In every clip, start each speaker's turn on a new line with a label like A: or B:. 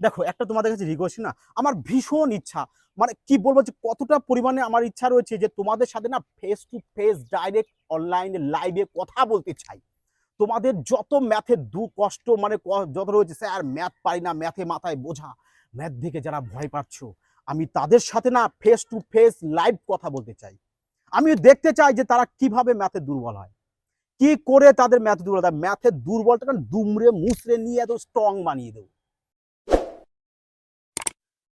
A: দেখো, একটা তোমাদের কাছে রিকোয়েস্ট না, আমার ভীষণ ইচ্ছা মানে কি বলব যে কতটা পরিমাণে আমার ইচ্ছা রয়েছে যে তোমাদের সাথে না ফেস টু ফেস ডাইরেক্ট অনলাইনে লাইভে কথা বলতে চাই। তোমাদের যত ম্যাথের দু কষ্ট মানে যত রয়েছে স্যার ম্যাথ পারি না ম্যাথে মাথায় বোঝা ম্যাথ দেখে যারা ভয় পাচ্ছ, আমি তাদের সাথে না ফেস টু ফেস লাইভ কথা বলতে চাই। আমি দেখতে চাই যে তারা কীভাবে ম্যাথে দুর্বল হয়। কি করে তাদের ম্যাথ দুর্বল ম্যাথের দুর্বলটা দুমড়ে মুসড়ে নিয়ে এত স্ট্রং বানিয়ে দেবো?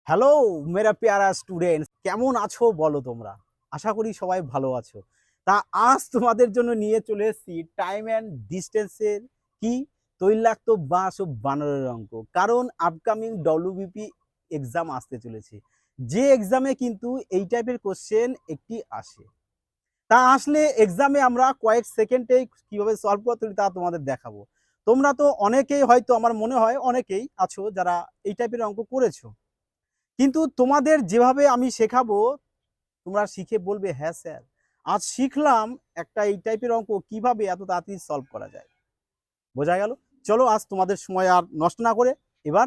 A: হ্যালো মেরা পেয়ারা স্টুডেন্ট কেমন আছো বলো তোমরা? আশা করি সবাই ভালো আছো। তা আজ তোমাদের জন্য নিয়ে চলে এসেছি টাইম অ্যান্ড ডিস্টেন্সের কি? তৈলাক্ত বাস ও বানরের অঙ্ক। কারণ আপকামিং ডব্লিউবিপি এক্সাম আসতে চলেছে। যে এক্সামে কিন্তু এই টাইপের কোশ্চেন একটি আসে। তা আসলে এক্সামে আমরা কয়েক সেকেন্ডে কীভাবে সলভ করতে তা তোমাদের দেখাবো। তোমরা তো অনেকেই হয়তো আমার মনে হয় অনেকেই আছো যারা এই টাইপের অঙ্ক করেছ। কিন্তু তোমাদের যেভাবে আমি শেখাবো, তোমরা শিখে বলবে হ্যাঁ স্যার। আজ শিখলাম একটা এই টাইপের অঙ্ক, কীভাবে এত তাড়াতাড়ি সলভ করা যায়। বোঝা গেল? চলো আজ তোমাদের সময় আর নষ্ট না করে এবার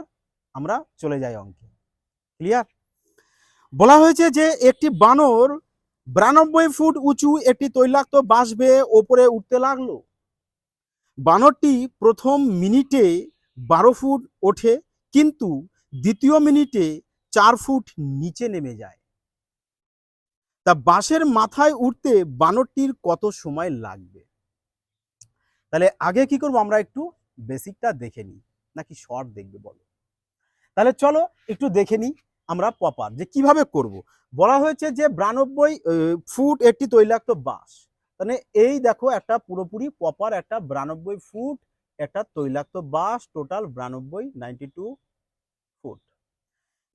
A: আমরা চলে যাই অঙ্কে। ক্লিয়ার বলা হয়েছে যে, একটি বানর বিরানব্বই ফুট উঁচু একটি তৈলাক্ত বাঁশ বেয়ে ওপরে উঠতে লাগল। বানরটি প্রথম মিনিটে বারো ফুট ওঠে, কিন্তু দ্বিতীয় মিনিটে চার ফুট নিচে নেমে যায়। তা বাঁশের মাথায় উঠতে বানরটির কত সময় লাগবে? তাহলে আগে কি করব আমরা একটু বেসিকটা দেখে নিই, নাকি শর্ট দেখবে বলো? তাহলে চলো একটু দেখে নিই আমরা পপার যে কীভাবে করব। বলা হয়েছে যে বিরানব্বই ফুট একটি তৈলাক্ত বাঁশ। মানে এই দেখো একটা পুরোপুরি পপার একটা বিরানব্বই ফুট একটা তৈলাক্ত বাঁশ টোটাল বিরানব্বই নাইনটি টু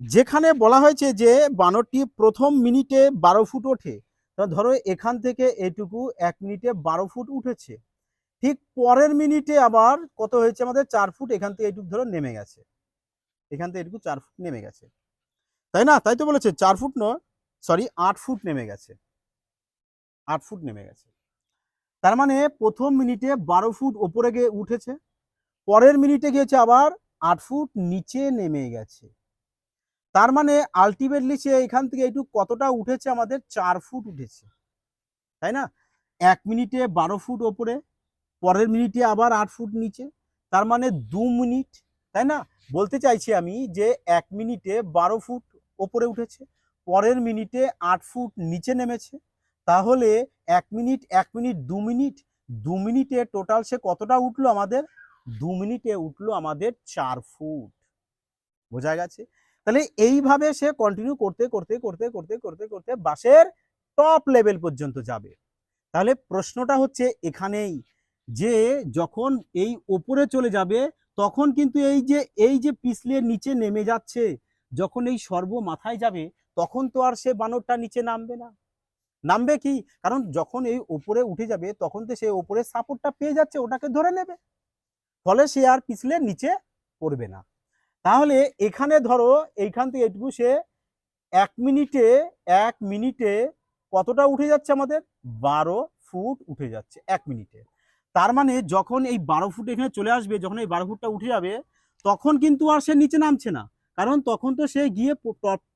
A: যেখানে বলা হয়েছে যে বানরটি প্রথম মিনিটে বারো ফুট ওঠে ধরো এখান থেকে এটুকু এক মিনিটে বারো ফুট উঠেছে। ঠিক পরের মিনিটে আবার কত হয়েছে আমাদের? চার ফুট, এখান থেকে এটুকু ধরো নেমে গেছে। এখান থেকে এটুকু চার ফুট নেমে গেছে। তাই না? তাই তো বলেছে, চার ফুট নয় সরি আট ফুট নেমে গেছে। আট ফুট নেমে গেছে। তার মানে প্রথম মিনিটে বারো ফুট ওপরে গিয়ে উঠেছে, পরের মিনিটে গিয়েছে আবার আট ফুট নিচে নেমে গেছে। তার মানে আলটিমেটলি সে এখান থেকে একটু কতটা উঠেছে আমাদের চার ফুট উঠেছে। তাই না? এক মিনিটে বারো ফুট ওপরে, পরের মিনিটে আবার আট ফুট নিচে, তার মানে দু মিনিট, তাই না? বলতে চাইছি আমি যে এক মিনিটে বারো ফুট ওপরে উঠেছে, পরের মিনিটে আট ফুট নিচে নেমেছে, তাহলে এক মিনিট এক মিনিট, দু মিনিট, দু মিনিটে টোটাল সে কতটা উঠল আমাদের? দু মিনিটে উঠল আমাদের চার ফুট। বোঝা গেছে? তাহলে এইভাবে সে কন্টিনিউ করতে করতে করতে করতে করতে করতে বাসের টপ লেভেল পর্যন্ত যাবে। তাহলে প্রশ্নটা হচ্ছে এখানেই যে যখন এই ওপরে চলে যাবে, তখন কিন্তু এই যে এই যে পিছলে নিচে নেমে যাচ্ছে, যখন এই সর্ব মাথায় যাবে, তখন তো আর সে বানরটা নিচে নামবে না। নামবে কি? কারণ যখন এই উপরে উঠে যাবে, তখন তো সে ওপরে সাপোর্টটা পেয়ে যাচ্ছে, ওটাকে ধরে নেবে। ফলে সে আর পিছলে নিচে পড়বে না। তাহলে এখানে ধরো এইখান থেকে এটুকু সে এক মিনিটে এক মিনিটে কতটা উঠে যাচ্ছে আমাদের? বারো ফুট উঠে যাচ্ছে এক মিনিটে। তার মানে যখন এই বারো ফুট এখানে চলে আসবে, যখন এই বারো ফুটটা উঠে যাবে, তখন কিন্তু আর সে নিচে নামছে না। কারণ তখন তো সে গিয়ে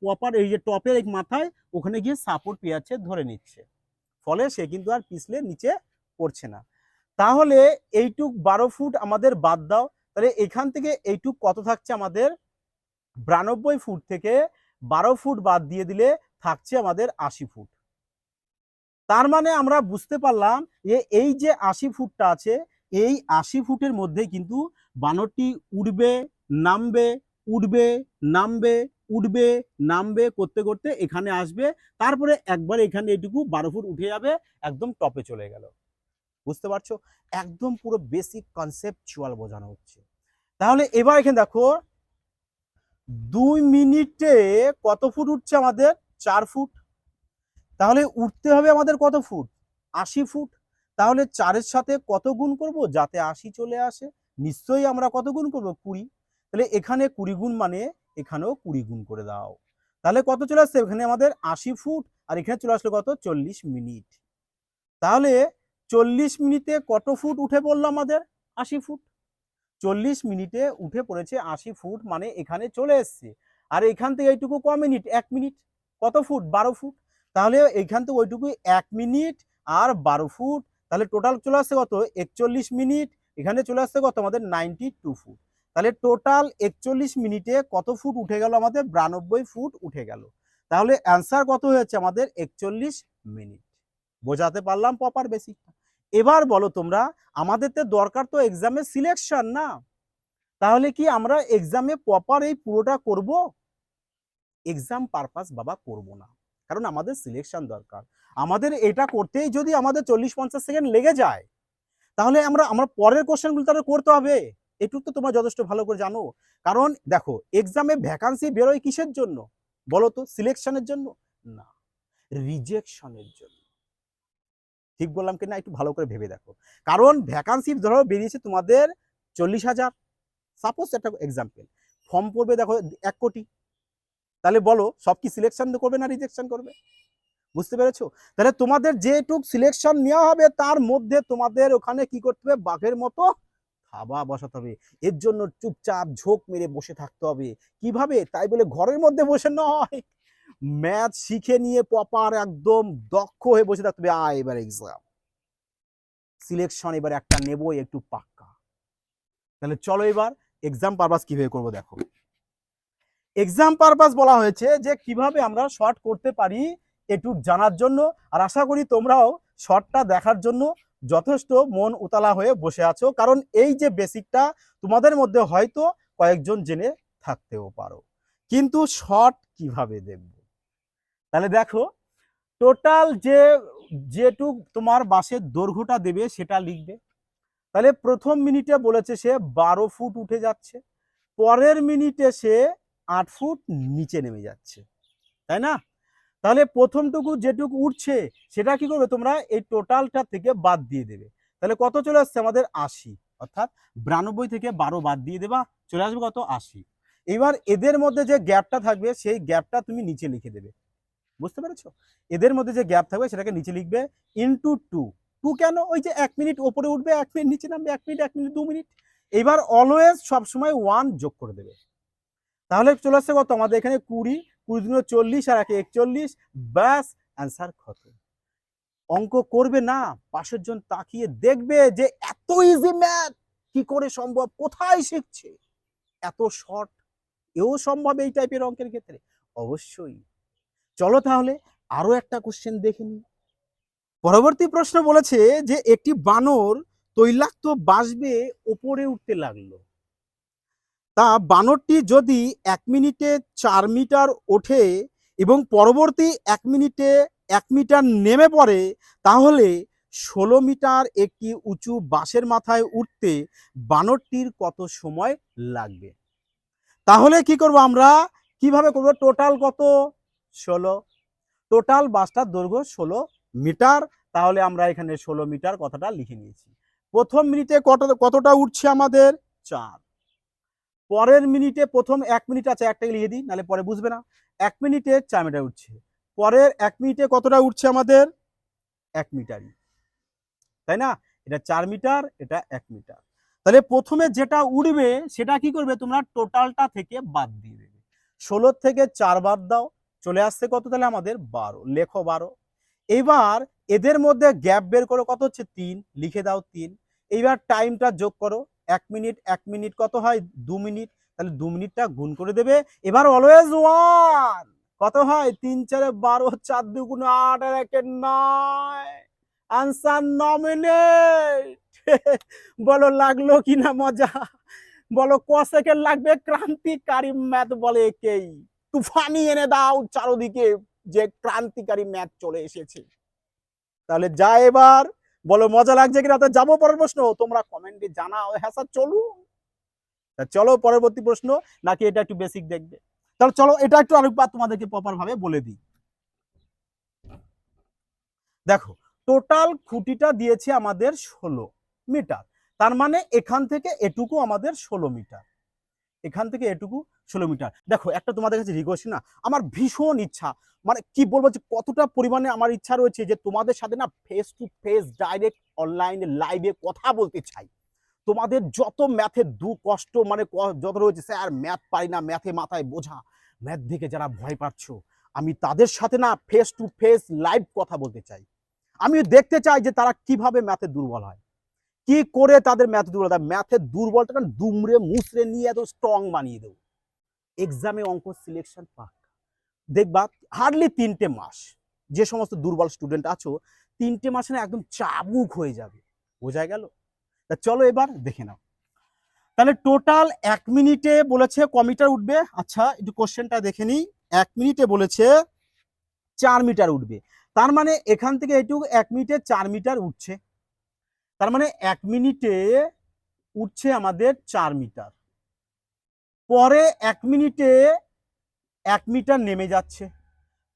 A: প্রপার এই যে টপের এক মাথায় ওখানে গিয়ে সাপোর্ট পেয়ে ধরে নিচ্ছে। ফলে সে কিন্তু আর পিছলে নিচে পড়ছে না। তাহলে এইটুক বারো ফুট আমাদের বাদ দাও। তাহলে এখান থেকে এইটুক কত থাকছে আমাদের? বিরানব্বই ফুট থেকে বারো ফুট বাদ দিয়ে দিলে থাকছে আমাদের আশি ফুট। তার মানে আমরা বুঝতে পারলাম যে এই যে আশি ফুটটা আছে, এই আশি ফুটের মধ্যে কিন্তু বানরটি উঠবে নামবে উঠবে নামবে উঠবে নামবে করতে করতে এখানে আসবে। তারপরে একবার এখানে এটুকু বারো ফুট উঠে যাবে, একদম টপে চলে গেল। বুঝতে পারছ? একদম পুরো বেসিক কনসেপচুয়াল বোঝানো হচ্ছে। তাহলে এবার এখানে দেখো, দুই মিনিটে কত ফুট উঠছে আমাদের? চার ফুট। তাহলে উঠতে হবে আমাদের কত ফুট? আশি ফুট। তাহলে চারের সাথে কত গুণ করব? যাতে আশি চলে আসে। নিশ্চয়ই আমরা কত গুণ করব? কুড়ি। তাহলে এখানে কুড়ি গুণ মানে এখানেও কুড়ি গুণ করে দাও। তাহলে কত চলে আসছে? এখানে আমাদের আশি ফুট। আর এখানে চলে আসলো কত? চল্লিশ মিনিট। তাহলে চল্লিশ মিনিটে কত ফুট উঠে পড়ল আমাদের? আশি ফুট। চল্লিশ মিনিটে উঠে পড়েছে আশি ফুট মানে এখানে চলে এসছে। আর এখান থেকে এইটুকু ক মিনিট? এক মিনিট। কত ফুট? বারো ফুট। তাহলে এইখান থেকে ওইটুকু এক মিনিট আর বারো ফুট। তাহলে টোটাল চলে আসছে কত? একচল্লিশ মিনিট। এখানে চলে আসছে কত? আমাদের নাইনটি টু ফুট। তাহলে টোটাল একচল্লিশ মিনিটে কত ফুট উঠে গেল আমাদের? বিরানব্বই ফুট উঠে গেল। তাহলে অ্যান্সার কত হয়েছে আমাদের? একচল্লিশ মিনিট। বোঝাতে পারলাম প্রপার বেসিকটা এবার বলো তোমরা আমাদের তো দরকার তো এক্সামে সিলেকশন না। তাহলে কি আমরা এক্সামে প্রপার এই পুরোটা করব? এক্সাম পারপাস বাবা করব না। কারণ আমাদের সিলেকশন দরকার। আমাদের এটা করতেই যদি আমাদের চল্লিশ পঞ্চাশ সেকেন্ড লেগে যায়, তাহলে আমরা আমরা পরের কোশ্চেনগুলো তাহলে করতে হবে। এটুকু তো তোমরা যথেষ্ট ভালো করে জানো। কারণ দেখো এক্সামে ভ্যাকান্সি বেরোয় কিসের জন্য? বলো তো সিলেকশনের জন্য? না রিজেকশনের জন্য। ঠিক বললাম কি না একটু ভালো করে ভেবে দেখো। কারণ ভ্যাকান্সি ধরো বেরিয়েছে তোমাদের চল্লিশ হাজার। সাপোজ একটা এক্সাম্পল ফর্ম পড়বে দেখো এক কোটি। তাহলে বলো, সব কি সিলেকশন করবে না রিজেকশন করবে? বুঝতে পেরেছ? তাহলে তোমাদের যেটুক সিলেকশন নেওয়া হবে, তার মধ্যে তোমাদের ওখানে কি করতে হবে? বাঘের মতো থাবা বসাতে হবে। এর জন্য চুপচাপ ঝোঁক মেরে বসে থাকতে হবে। কীভাবে? তাই বলে ঘরের মধ্যে বসে নয়। ম্যাথ শিখে নিয়ে প্রপার একদম দক্ষ হয়ে বসে থাকতে হবে। আয় এবার এক্সাম সিলেকশন এবার একটা নেবই, একটু পাক্কা। তাহলে চলো এবার এক্সাম পারপাস কীভাবে করব দেখো। এক্সাম পারপাস বলা হয়েছে যে কীভাবে আমরা শর্ট করতে পারি একটু জানার জন্য। আর আশা করি তোমরাও শর্টটা দেখার জন্য যথেষ্ট মন উতলা হয়ে বসে আছো। কারণ এই যে বেসিকটা তোমাদের মধ্যে হয়তো কয়েকজন জেনে থাকতেও পারো। কিন্তু শর্ট কীভাবে দেখব? তাহলে দেখো টোটাল যে, যেটুক তোমার বাসের দৈর্ঘ্যটা দেবে সেটা লিখবে। তাহলে প্রথম মিনিটে বলেছে সে বারো ফুট উঠে যাচ্ছে, পরের মিনিটে সে আট ফুট নিচে নেমে যাচ্ছে, তাই না? তাহলে প্রথমটুকু যেটুকু উঠছে, সেটা কি করবে? তোমরা এই টোটালটা থেকে বাদ দিয়ে দেবে। তাহলে কত চলে আসছে? আমাদের আশি, অর্থাৎ বিরানব্বই থেকে বারো বাদ দিয়ে দেবা, চলে আসবে কত? আশি। এবার এদের মধ্যে যে গ্যাপটা থাকবে, সেই গ্যাপটা তুমি নিচে লিখে দেবে। বুঝতে পেরেছ? এদের মধ্যে যে গ্যাপ থাকবে, সেটাকে নিচে লিখবে ইনটু টু টু কেন? ওই যে এক মিনিট ওপরে উঠবে, এক মিনিট নিচে নামবে, এক মিনিট এক মিনিট, দু মিনিট। এবার অলওয়েজ সবসময় ওয়ান যোগ করে দেবে। তাহলে চলে আসছে কত? আমাদের এখানে কুড়ি কুড়ি দিন চল্লিশ আর একে একচল্লিশ। ব্যাস অ্যান্সার কত অঙ্ক করবে না, পাশের জন তাকিয়ে দেখবে যে এত ইজি ম্যাথ কি করে সম্ভব? কোথায় শিখছে? এত শর্ট এও সম্ভব এই টাইপের অঙ্কের ক্ষেত্রে? অবশ্যই। চলো তাহলে আরও একটা কোশ্চেন দেখে নিই। পরবর্তী প্রশ্ন বলেছে যে, একটি বানর তৈলাক্ত বাসবে ওপরে উঠতে লাগল। তা বানরটি যদি এক মিনিটে চার মিটার ওঠে এবং পরবর্তী এক মিনিটে এক মিটার নেমে পড়ে, তাহলে ষোলো মিটার একটি উঁচু বাঁশের মাথায় উঠতে বানরটির কত সময় লাগবে? তাহলে কি করব আমরা? কীভাবে করব? টোটাল কত? ষোলো। টোটাল বাসটার দৈর্ঘ্য ষোলো মিটার। তাহলে আমরা এখানে ষোলো মিটার কথাটা লিখে নিয়েছি। প্রথম মিনিটে কত, কতটা উঠছে আমাদের? চার। পরের মিনিটে প্রথম এক মিনিট আছে একটাকে লিখে দিই, নাহলে পরে বুঝবে না। এক মিনিটে চার মিটার উঠছে। পরের এক মিনিটে কতটা উঠছে আমাদের? এক মিটারই। তাই না? এটা চার মিটার, এটা এক মিটার। তাহলে প্রথমে যেটা উঠবে সেটা কি করবে? তোমরা টোটালটা থেকে বাদ দিয়ে দেবে। ষোলোর থেকে চার বাদ দাও, চলে আসছে কত তাহলে আমাদের? বারো। লেখো বারো। এবার এদের মধ্যে গ্যাপ বের করো, কত হচ্ছে? তিন। লিখে দাও তিন। এইবার টাইমটা যোগ করো। এক মিনিট এক মিনিট কত হয়? দু মিনিট। তাহলে দু মিনিটটা গুণ করে দেবে। এবার অলওয়েজ ওয়ান কত হয়? তিন, চারে বারো, চার দুগুণ আট, আর একে নয়। আনসার নমিনেট বলো, লাগল কি না মজা? বলো ক সেকেন্ড লাগবে ক্রান্তিকারী ম্যাথ বলে একেই। তুফানি এনে দাও চারোদিকে, যে ক্রান্তিকারী ম্যাথ চলে এসেছে। তাহলে যা এবার। বলো, মজা লাগছে কিনা? তো যাব পরের প্রশ্ন। তোমরা কমেন্টে জানাও। হ্যাঁ স্যার, চলু। চলো, পরবর্তী প্রশ্ন। নাকি এটা একটু বেসিক দেখবে? তাহলে চলো, এটা একটু আরেকবার তোমাদেরকে প্রপার ভাবে বলে দিই। দেখো টোটাল খুঁটিটা দিয়েছে আমাদের ষোলো। মিটার তার মানে এখান থেকে এটুকু আমাদের ষোলো মিটার এখান থেকে এটুকু ষোলো মিটার দেখো, একটা তোমাদের কাছে রিকোয়েস্ট না, আমার ভীষণ ইচ্ছা। মানে কি বলব যে কতটা পরিমাণে আমার ইচ্ছা রয়েছে যে তোমাদের সাথে না ফেস টু ফেস ডাইরেক্ট অনলাইনে লাইভে কথা বলতে চাই। তোমাদের যত ম্যাথের দু কষ্ট মানে যত রয়েছে, স্যার ম্যাথ পারি না ম্যাথে মাথায় বোঝা। ম্যাথ দেখে যারা ভয় পাচ্ছ, আমি তাদের সাথে না ফেস টু ফেস লাইভ কথা বলতে চাই। আমি দেখতে চাই যে তারা কীভাবে ম্যাথে দুর্বল হয়। কি করে তাদের ম্যাথ দুর্বল? হয় ম্যাথের দুর্বলটা না দুমড়ে মুচড়ে নিয়ে এত স্ট্রং বানিয়ে দেবো। এক্সামে অঙ্ক সিলেকশন পাক দেখবা হার্ডলি তিনটে মাস যে সমস্ত দুর্বল স্টুডেন্ট আছো, তিনটে মাসে না একদম চাবুক হয়ে যাবে। বোঝা গেল? তা চলো এবার দেখে নাও। তাহলে টোটাল এক মিনিটে বলেছে ক মিটার উঠবে। আচ্ছা একটু কোশ্চেনটা দেখে নিই। এক মিনিটে বলেছে চার মিটার উঠবে। তার মানে এখান থেকে এটুকু এক মিনিটে চার মিটার উঠছে। তার মানে এক মিনিটে উঠছে আমাদের চার মিটার। পরে এক মিনিটে এক মিটার নেমে যাচ্ছে।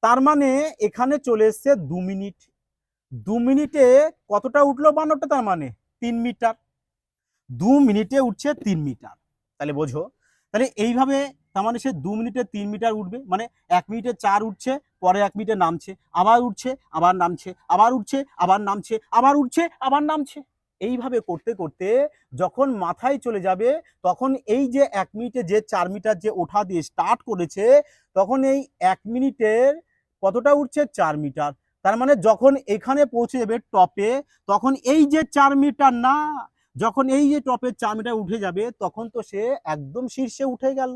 A: তার মানে এখানে চলে এসছে দু মিনিট। দু মিনিটে কতটা উঠল বান্নটা তার মানে তিন মিটার। দু মিনিটে উঠছে তিন মিটার। তাহলে বোঝো। তাহলে এইভাবে তার মানে সে দু মিনিটে তিন মিটার উঠবে। মানে এক মিনিটে চার উঠছে, পরে এক মিনিটে নামছে। আবার উঠছে, আবার নামছে, আবার উঠছে, আবার নামছে, আবার উঠছে, আবার নামছে। এইভাবে করতে করতে যখন মাথায় চলে যাবে, তখন এই যে এক মিনিটে যে চার মিটার যে ওঠা দিয়ে স্টার্ট করেছে, তখন এই এক মিনিটের কতটা উঠছে? চার মিটার। তার মানে যখন এখানে পৌঁছে যাবে টপে, তখন এই যে চার মিটার না, যখন এই যে টপে চার মিটার উঠে যাবে, তখন তো সে একদম শীর্ষে উঠে গেল।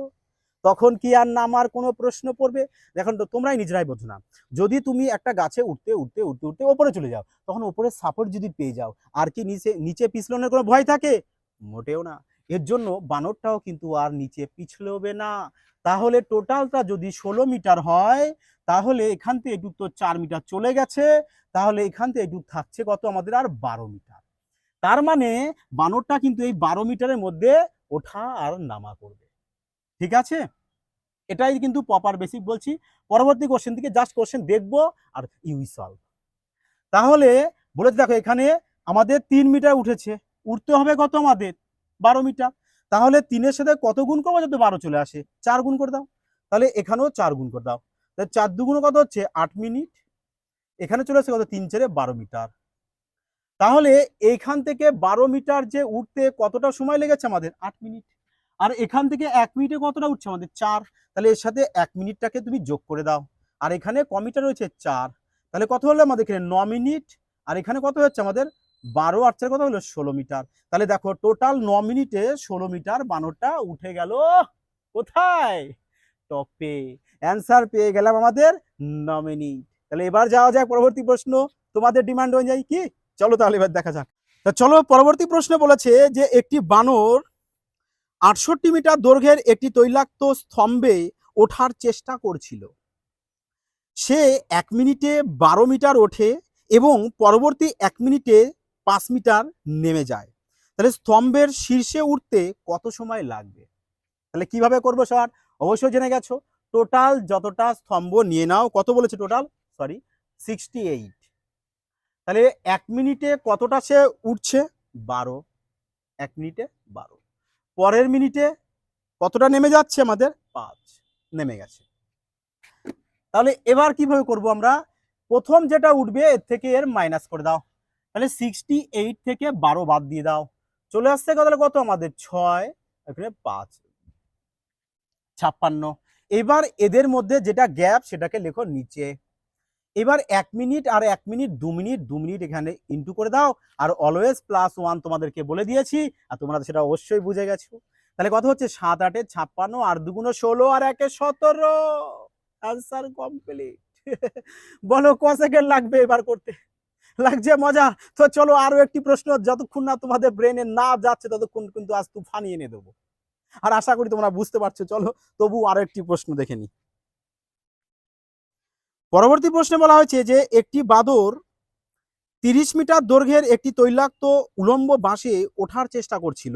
A: তখন কি আর নামার কোনো প্রশ্ন পড়বে? দেখুন তো, তোমরাই নিজেরাই বোঝো না। যদি তুমি একটা গাছে উঠতে উঠতে উঠতে উঠতে ওপরে চলে যাও, তখন ওপরে সাপোর্ট যদি পেয়ে যাও, আর কি নিচে নিচে পিছলনের কোনো ভয় থাকে? মোটেও না। এর জন্য বানরটাও কিন্তু আর নিচে পিছলবে না। তাহলে টোটালটা যদি ষোলো মিটার হয়, তাহলে এখান থেকে এটুক তো চার মিটার চলে গেছে, তাহলে এখান থেকে এটুক থাকছে কত? আমাদের আর বারো মিটার। তার মানে বানরটা কিন্তু এই বারো মিটারের মধ্যে ওঠা আর নামা করবে। ঠিক আছে? এটাই কিন্তু প্রপার বেসিক বলছি। পরবর্তী কোশ্চেন থেকে জাস্ট কোশ্চেন দেখব আর ইউই সলভ তাহলে বলেছে দেখো এখানে আমাদের তিন মিটার উঠেছে। উঠতে হবে কত আমাদের? বারো মিটার। তাহলে তিনের সাথে কত গুণ করব যাতে বারো চলে আসে? চার গুণ করে দাও। তাহলে এখানেও চার গুণ করে দাও। তাহলে চার দুগুণ কত হচ্ছে? আট মিনিট। এখানে চলে আসে কত? তিন চারে বারো মিটার। তাহলে এইখান থেকে বারো মিটার যে উঠতে কতটা সময় লেগেছে আমাদের? আট মিনিট। আর এখান থেকে এক মিনিটে কতটা উঠছে আমাদের? চার। তাহলে এর সাথে এক মিনিটটাকে তুমি যোগ করে দাও। আর এখানে ক মিটার রয়েছে চার। তাহলে কত হলো আমাদের এখানে? ন মিনিট। আর এখানে কত হচ্ছে আমাদের? বারো। আর চার কত হলো? ষোলো মিটার। তাহলে দেখো, টোটাল ন মিনিটে ষোলো মিটার বানরটা উঠে গেল। কোথায়? টপে। অ্যান্সার পেয়ে গেলাম আমাদের ন মিনিট। তাহলে এবার যাওয়া যাক পরবর্তী প্রশ্ন। তোমাদের ডিমান্ড অনুযায়ী কি? চলো তাহলে এবার দেখা যাক। তা চলো, পরবর্তী প্রশ্ন বলেছে যে একটি বানর আটষট্টি মিটার দৈর্ঘ্যের একটি তৈলাক্ত স্তম্ভে ওঠার চেষ্টা করছিল। সে এক মিনিটে বারো মিটার ওঠে এবং পরবর্তী এক মিনিটে পাঁচ মিটার নেমে যায়। তাহলে স্তম্ভের শীর্ষে উঠতে কত সময় লাগবে? তাহলে কীভাবে করব স্যার? অবশ্যই জেনে গেছো। টোটাল যতটা স্তম্ভ নিয়ে নাও, কত বলেছে টোটাল? সরি সিক্সটি এইট তাহলে এক মিনিটে কতটা সে উঠছে? বারো। এক মিনিটে বারো। পরের মিনিটে কতটা নেমে যাচ্ছে আমাদের? পাঁচ। নেমে গেছে। তাহলে এবার কীভাবে করব আমরা? প্রথম যেটা উঠবে, এর থেকে এর মাইনাস করে দাও। তাহলে সিক্সটি এইট থেকে বারো বাদ দিয়ে দাও। চলে আসছে তাহলে কত আমাদের? ছয়। এখানে পাঁচ। ছাপ্পান্ন। এবার এদের মধ্যে যেটা গ্যাপ সেটাকে লেখো নিচে। এবার এক মিনিট আর এক মিনিট, দু মিনিট দু মিনিট এখানে ইন্টু করে দাও। আর অলওয়েজ প্লাস ওয়ান তোমাদেরকে বলে দিয়েছি, আর তোমরা সেটা অবশ্যই বুঝে গেছো। তাহলে কথা হচ্ছে সাত, আটে ছাপ্পান্ন আর দুগুণো ষোলো আর একে সতেরো। আনসার কমপ্লিট বলো, ক সেকেন্ড লাগবে এবার করতে? লাগছে মজা। তো চলো আরও একটি প্রশ্ন, যতক্ষণ না তোমাদের ব্রেনে না যাচ্ছে, ততক্ষণ কিন্তু আজ তুফানি এনে দেবো। আর আশা করি তোমরা বুঝতে পারছ। চলো, তবু আরও একটি প্রশ্ন দেখে নি। পরবর্তী প্রশ্নে বলা হয়েছে যে একটি বাদর তিরিশ মিটার দৈর্ঘ্যের একটি তৈলাক্ত উলম্ব বাঁশে ওঠার চেষ্টা করছিল।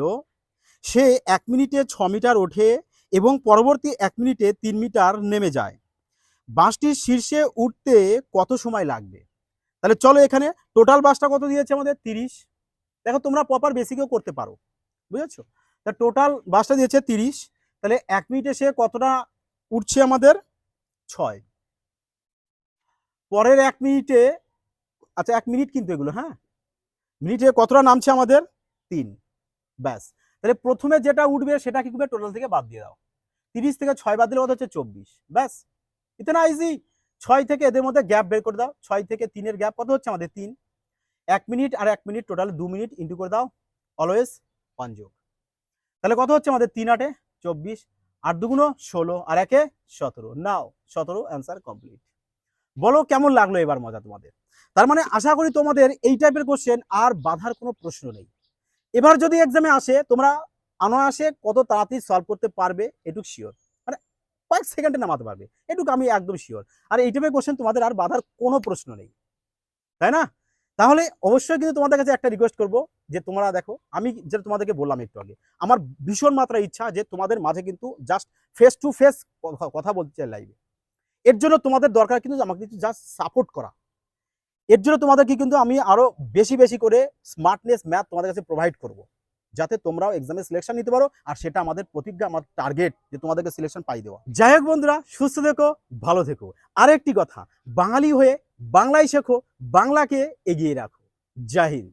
A: সে এক মিনিটে ছ মিটার ওঠে এবং পরবর্তী এক মিনিটে তিন মিটার নেমে যায়। বাঁশটির শীর্ষে উঠতে কত সময় লাগবে? তাহলে চলো এখানে টোটাল বাসটা কত দিয়েছে আমাদের? তিরিশ। দেখো তোমরা প্রপার বেসিকেও করতে পারো। বুঝেছ? তা টোটাল বাসটা দিয়েছে তিরিশ। তাহলে এক মিনিটে সে কতটা উঠছে আমাদের? ছয়। পরের এক মিনিটে আচ্ছা এক মিনিট কিন্তু এগুলো হ্যাঁ? মিনিটে কতটা নামছে আমাদের? তিন। ব্যাস। তাহলে প্রথমে যেটা উঠবে সেটা কি করবে? টোটাল থেকে বাদ দিয়ে দাও। তিরিশ থেকে ছয় বাদ দিলে কত হচ্ছে চব্বিশ। ব্যাস। ইতনা ইজি ছয় থেকে এদের মধ্যে গ্যাপ বের করে দাও। ছয় থেকে তিনের গ্যাপ কত হচ্ছে? আমাদের তিন। এক মিনিট আর এক মিনিট টোটাল দু মিনিট ইন্টু করে দাও। অলওয়েজ পাঞ্যোগ তাহলে কত হচ্ছে আমাদের? তিন আটে চব্বিশ। আট দুগুণো ষোলো। আর একে সতেরো। নাও, সতেরো অ্যান্সার কমপ্লিট বলো কেমন লাগল এবার মজা তোমাদের? তার মানে আশা করি তোমাদের এই টাইপের কোশ্চেন আর বাধার কোনো প্রশ্ন নেই। এবার যদি এক্সামে আসে, তোমরা অনায়াসে কত তাড়াতাড়ি সলভ করতে পারবে এটুক শিওর মানে কয়েক সেকেন্ডে নামাতে পারবে, এটুকু আমি একদম শিওর আর এই টাইপের কোশ্চেন তোমাদের আর বাধার কোনো প্রশ্ন নেই। তাই না? তাহলে অবশ্যই কিন্তু তোমাদের কাছে একটা রিকোয়েস্ট করব যে তোমরা দেখো, আমি যেটা তোমাদেরকে বললাম একটু আগে, আমার ভীষণ মাত্রা ইচ্ছা যে তোমাদের মাঝে কিন্তু জাস্ট ফেস টু ফেস কথা বলতে চাই লাইভে এর জন্য তোমাদের দরকার কিন্তু আমাকে কিন্তু জাস্ট সাপোর্ট করা। এর জন্য তোমাদেরকে কিন্তু আমি আরও বেশি বেশি করে স্মার্টনেস ম্যাথ তোমাদের কাছে প্রোভাইড করব। যাতে তোমরাও এক্সামে সিলেকশন নিতে পারো আর সেটা আমাদের প্রতিজ্ঞা, আমার টার্গেট যে তোমাদেরকে সিলেকশন পাই দেওয়া। যাই হোক বন্ধুরা, সুস্থ থেকো, ভালো থেকো। আরেকটি কথা, বাঙালি হয়ে বাংলায় শেখো, বাংলাকে এগিয়ে রাখো। জাহিদ